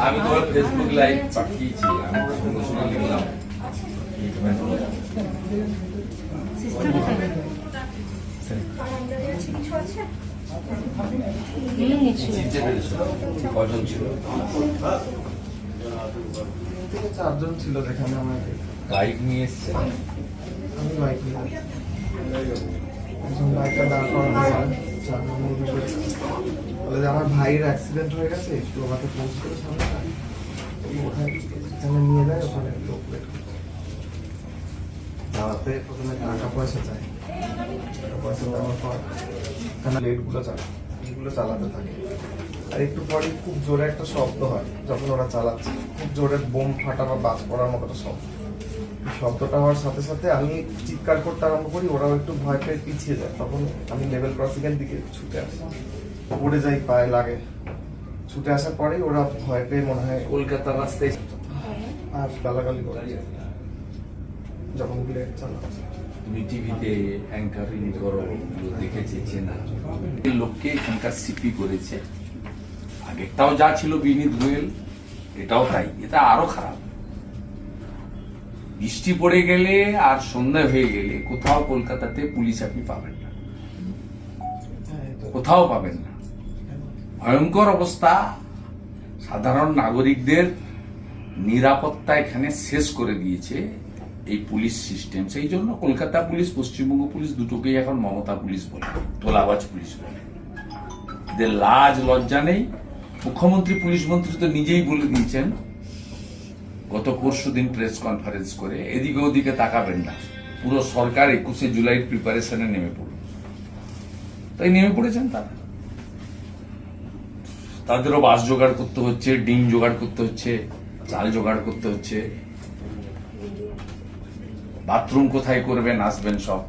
আমি তোমার Facebook live পাঠিয়েছি আমি সঙ্গে লিখলাম কজন ছিল চারজন ছিল যেখানে আমাকে বাইক নিয়ে এসছে আমি বাইক নিয়ে আমার ভাইয়ের অ্যাক্সিডেন্ট হয়ে গেছে, একটু আমাকে পৌঁছতে সামনে ওখানে নিয়ে যায়, ওখানে wait প্রথমে টাকা পয়সা চাই। লেটগুলো চালাতে থাকে। আর একটু পরে খুব জোরে একটা শব্দ হয়, যখন ওরা চালাচ্ছে। খুব জোরে বোম ফাটা বা বাজ পড়ার মতো শব্দ। শব্দটা হওয়ার সাথে সাথে আমি চিৎকার করতে আরম্ভ করি ওরাও একটু ভয় পেয়ে পিছিয়ে যায়। তখন আমি লেভেল ক্রসিং এর দিকে ছুটে আসি। পড়ে যাই পায়ে লাগে। ছুটে আসার পরেই ওরা ভয় পেয়ে মনে হয় কলকাতার রাস্তায় আর গালাগালি করে যখন বুলেট চালাচ্ছে। তুমি টিভিতে অ্যাঙ্কারিং করো দেখেছি চেনা। লোককে এখানকার সিপি করেছে। আগেরটাও যা ছিল বিনীত গোয়েল এটাও তাই। এটা আরও খারাপ। বৃষ্টি পড়ে গেলে আর সন্ধ্যা হয়ে গেলে কোথাও কলকাতাতে পুলিশ আপনি পাবেন না। কোথাও পাবেন না। ভয়ঙ্কর অবস্থা। সাধারণ নাগরিকদের নিরাপত্তা এখানে শেষ করে দিয়েছে এই পুলিশ সিস্টেম। সেই জন্য কলকাতা পুলিশ, পশ্চিমবঙ্গ পুলিশ দুটোকেই এখন মমতা পুলিশ বলে, তোলাবাজ পুলিশ বলে। এদের লাজ, লজ্জা নেই। মুখ্যমন্ত্রী, পুলিশ মন্ত্রী তো নিজেই বলে দিয়েছেন গত পরশু দিন প্রেস কনফারেন্স করে এদিকে ওদিকে তাকাবেন না। পুরো সরকার একুশে জুলাইয়ের প্রিপারেশনে নেমে পড়ল। তাই নেমে পড়েছেন তারা। তাদেরও বাস জোগাড় করতে হচ্ছে, ডিম জোগাড় করতে হচ্ছে, চাল জোগাড় করতে হচ্ছে। বাথরুম কোথায় করবেন, আসবেন সব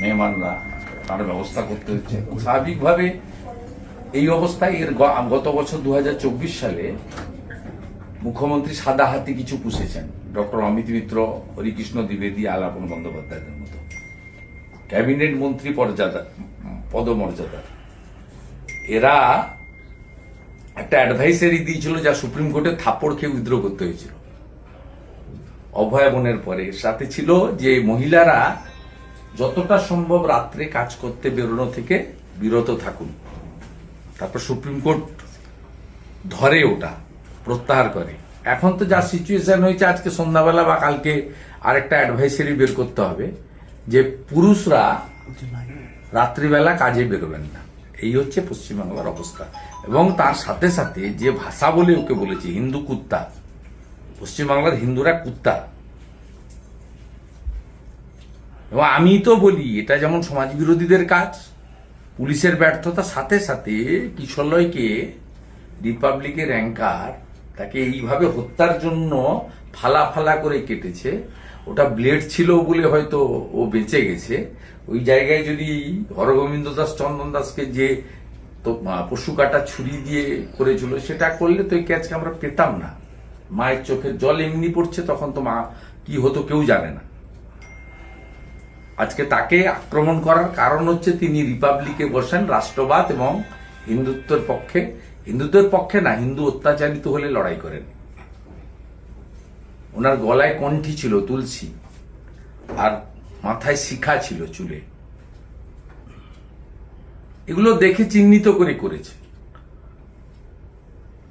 মেহমানরা, তার ব্যবস্থা করতে হচ্ছে। স্বাভাবিকভাবে এই অবস্থায় এর গত বছর দু হাজার চব্বিশ সালে মুখ্যমন্ত্রী সাদা হাতি কিছু পুষেছেন। ডক্টর অমিত মিত্র, হরিকৃষ্ণ দ্বিবেদী, আলাপন বন্দ্যোপাধ্যায়ের মতো। ক্যাবিনেট মন্ত্রী পর্যাদা পদমর্যাদা। এরা একটা অ্যাডভাইসারি দিয়েছিল যা সুপ্রিম কোর্টে থাপ্পড় খেয়ে উইথড্র করতে হয়েছিল। অভয়া বনের পরে সাথে ছিল যে মহিলারা যতটা সম্ভব রাত্রে কাজ করতে বেরোনো থেকে বিরত থাকুন। তারপর সুপ্রিম কোর্ট ধরে ওটা। প্রত্যাহার করে। এখন তো যা সিচুয়েশন হয়েছে, আজকে সন্ধ্যাবেলা বা কালকে আরেকটা অ্যাডভাইসারি বের করতে হবে যে পুরুষরা রাত্রিবেলা কাজে বেরোবেন না। এই হচ্ছে পশ্চিমবাংলার অবস্থা। এবং তার সাথে সাথে যে ভাষা বলে ওকে বলেছে, হিন্দু কুত্তা, পশ্চিমবাংলার হিন্দুরা কুত্তা। এবং আমি তো বলি, এটা যেমন সমাজ বিরোধীদের কাজ, পুলিশের ব্যর্থতা সাথে সাথে কিশলয়কে রিপাবলিকের অ্যাঙ্কার তাকে এইভাবে হত্যার জন্য ফালা ফালা করে কেটেছে। ওটা ব্লেড ছিল বলে হয়তো ও বেঁচে গেছে। ওই জায়গায় যদি হরগোবিন্দ দাস, চন্দন দাসকে যে তো পশু কাটা ছুরি দিয়ে করেছিল, সেটা করলে তো এই ক্যাচকে আমরা পেতাম না। মায়ের চোখের জল এমনি পড়ছে, তখন তো মা কি হতো কেউ জানে না। আজকে তাকে আক্রমণ করার কারণ হচ্ছে তিনি রিপাবলিকে বসেন রাষ্ট্রবাদ এবং হিন্দুত্বের পক্ষে। হিন্দুত্বের পক্ষে না, হিন্দু অত্যাচারিত হলে লড়াই করেন। ওনার গলায় কণ্ঠি ছিল তুলসী, আর মাথায় শিখা ছিল চুলে। এগুলো দেখে চিহ্নিত করে করেছে।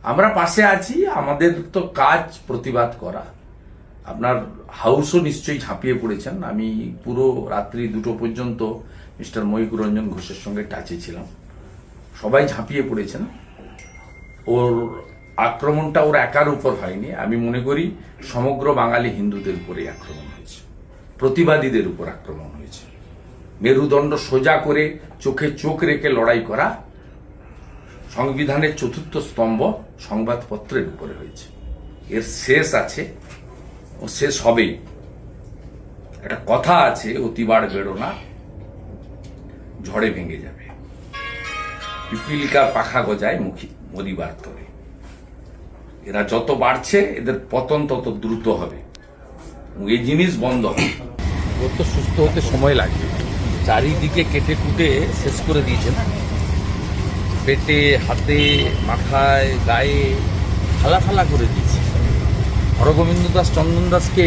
আমরা পাশে আছি, আমাদের তো কাজ প্রতিবাদ করা। আপনার হাউসও নিশ্চয়ই ঝাঁপিয়ে পড়েছেন। আমি পুরো রাত্রি দুটো পর্যন্ত মিস্টার ময়ূর রঞ্জন ঘোষের সঙ্গে টাচে ছিলাম। সবাই ঝাঁপিয়ে পড়েছেন। ওর আক্রমণটা ওর একার উপর হয়নি। আমি মনে করি সমগ্র বাঙালি হিন্দুদের উপরে আক্রমণ হয়েছে। প্রতিবাদীদের উপর আক্রমণ হয়েছে। মেরুদণ্ড সোজা করে চোখে চোখ রেখে লড়াই করা সংবিধানের চতুর্থ স্তম্ভ সংবাদপত্রের উপরে হয়েছে। এর শেষ আছে, ও শেষ হবেই। একটা কথা আছে, অতিবার বেরো না ঝড়ে ভেঙে যাবে। পিপিলিকার পাখা গজায় মুখী। মরিবার তরে এরা যত বাড়ছে, এদের পতন তত দ্রুত হবে। এই জিনিস বন্ধ হবে। ওর তো সুস্থ হতে সময় লাগবে। চারিদিকে কেটে কুটে শেষ করে দিয়েছে না? পেটে, হাতে, মাথায়, গায়ে ফালা ফালা করে দিয়েছে। হরগোবিন্দ দাস, চন্দন দাসকে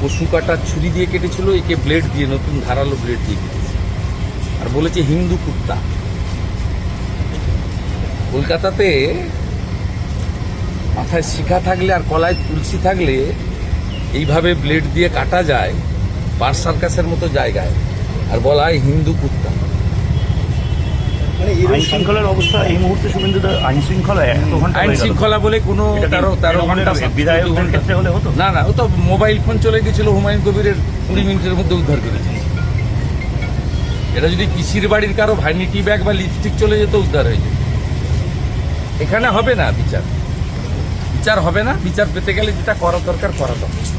পশু কাটার ছুরি দিয়ে কেটেছিল, একে ব্লেড দিয়ে, নতুন ধারালো ব্লেড দিয়ে কেটেছে। আর বলেছে হিন্দু কুত্তা। কলকাতাতে মাথায় শিখা থাকলে আর কলায় তুলসী থাকলে এইভাবে ব্লেড দিয়ে কাটা যায় বার সার্কাসের মতো জায়গায়। আর বলা হয় হিন্দু কুত্তা। আইন শৃঙ্খলার অবস্থা এই মুহূর্তে শুভেন্দু দা আইন শৃঙ্খলা ঘণ্টা আইন শৃঙ্খলা বলে কোনো তেরো তেরো ঘণ্টা ক্ষেত্রে হলে হতো? না না ও তো মোবাইল ফোন চলে গেছিল হুমায়ুন কবিরের কুড়ি মিনিটের মধ্যে উদ্ধার করেছে। এটা যদি পিসির বাড়ির কারও ভ্যানিটি ব্যাগ বা লিপস্টিক চলে যেত উদ্ধার হয়ে যেত। এখানে হবে না বিচার। বিচার হবে না, বিচার পেতে গেলে যেটা করা দরকার করা দরকার।